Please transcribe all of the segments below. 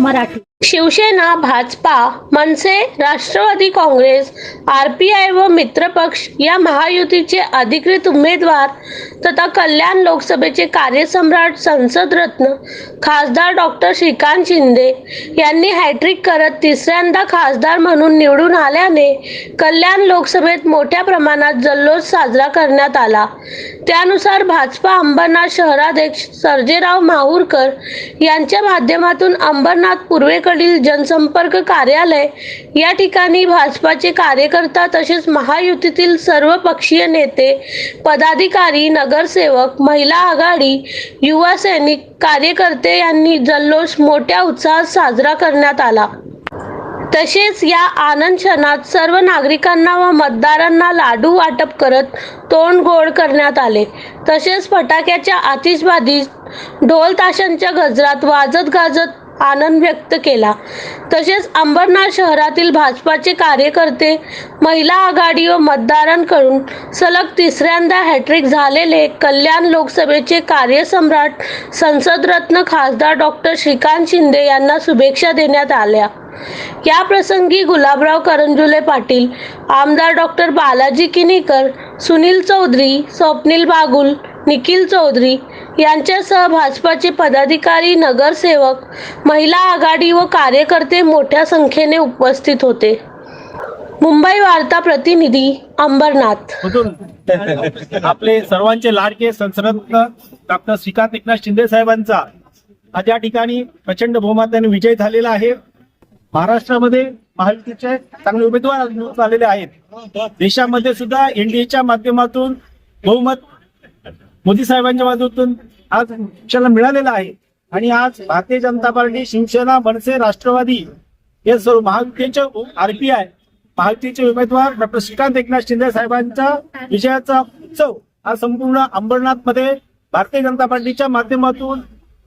Marathi. Shivsena Bhajapa Manse Rashtravadi Congress R P I व मित्रपक्ष या महायुतीचे अधिकृत उमेदवार तथा कल्याण लोकसभेचे कार्यसम्राट संसद रत्न खासदार डॉक्टर श्रीकांत शिंदे यांनी हॅट्रिक करत तिसऱ्यांदा खासदार म्हणून निवडून आल्याने कल्याण लोकसभेत मोठ्या प्रमाणात जल्लोष साजरा करण्यात आला. त्यानुसार भाजपा अंबरनाथ शहराध्यक्ष सर्जेराव माहूरकर यांच्या माध्यमातून अंबरनाथ पूर्वेकडील जनसंपर्क कार्यालय या ठिकाणी भाजपाचे कार्यकर्ता तसेच महायुतीतील सर्व पक्षीय नेते पदाधिकारी नगरसेवक महिला आघाडी युवा सैनिक कार्यकर्ते यांनी जल्लोष मोठ्या उत्साहात साजरा करण्यात आला. तसेच या आनंद क्षणात सर्व नागरिकांना व मतदारांना लाडू वाटप करत तोंड गोड करण्यात आले. तसेच फटाक्याच्या आतिषबाजीत ढोल ताशांच्या गजरात वाजत गाजत आनंद व्यक्त केला. तसेच अंबरनाथ शहरातील भाजपाचे कार्यकर्ते महिला आघाडी व मतदारांकडून सलग तिसऱ्यांदा हॅट्रिक झालेले कल्याण लोकसभेचे कार्यसम्राट संसदरत्न खासदार डॉक्टर श्रीकांत शिंदे यांना शुभेच्छा देण्यात आल्या. या प्रसंगी गुलाबराव करंजुले पाटील आमदार डॉक्टर बालाजी किनीकर सुनील चौधरी स्वप्नील बागुल निखिल चौधरी यांच्यासह भाजपाचे पदाधिकारी नगरसेवक महिला आघाडी व कार्यकर्ते मोठ्या संख्येने उपस्थित होते. मुंबई वार्ता प्रतिनिधी अंबरनाथ. आपले सर्वांचे लाडके संसदरत्न डॉक्टर श्रीकांत एकनाथ शिंदे साहेबांचा. आज या ठिकाणी प्रचंड बहुमताने विजय झालेला आहे. महाराष्ट्रामध्ये महायुतीचे चांगले उमेदवार झालेले आलेले आहेत. देशामध्ये सुद्धा एनडीएच्या माध्यमातून बहुमत मोदी साहेबांच्या माध्यमातून आज पक्षाला मिळालेला आहे. आणि आज भारतीय जनता पार्टी शिवसेना मनसे राष्ट्रवादी हे सर्व महायुतीचे आरपीआय महायुतीचे उमेदवार डॉक्टर श्रीकांत एकनाथ शिंदे साहेबांचा विजयाचा उत्सव हा संपूर्ण अंबरनाथमध्ये भारतीय जनता पार्टीच्या माध्यमातून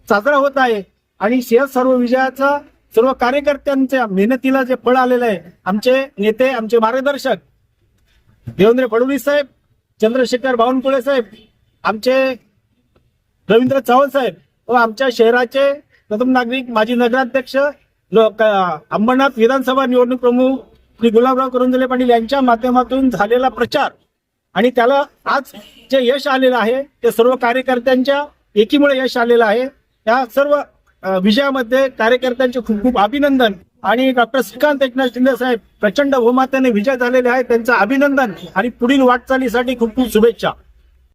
साजरा होत आहे. आणि या सर्व विजयाचा सर्व कार्यकर्त्यांच्या मेहनतीला जे फळ आलेलं आहे आमचे नेते आमचे मार्गदर्शक देवेंद्र फडणवीस साहेब चंद्रशेखर बावनकुळे साहेब आमचे रवींद्र चव्हाण साहेब व आमच्या शहराचे प्रथम नागरिक माजी नगराध्यक्ष अंबरनाथ विधानसभा निवडणूक प्रमुख श्री गुलाबराव करंजले पाटील यांच्या माध्यमातून झालेला प्रचार आणि त्याला आज जे यश आलेलं आहे ते सर्व कार्यकर्त्यांच्या एकीमुळे यश आलेलं आहे. या सर्व विजयामध्ये कार्यकर्त्यांचे खूप खूप अभिनंदन आणि डॉक्टर श्रीकांत एकनाथ शिंदे साहेब प्रचंड बहुमताने विजय झालेले आहे त्यांचं अभिनंदन आणि पुढील वाटचालीसाठी खूप खूप शुभेच्छा.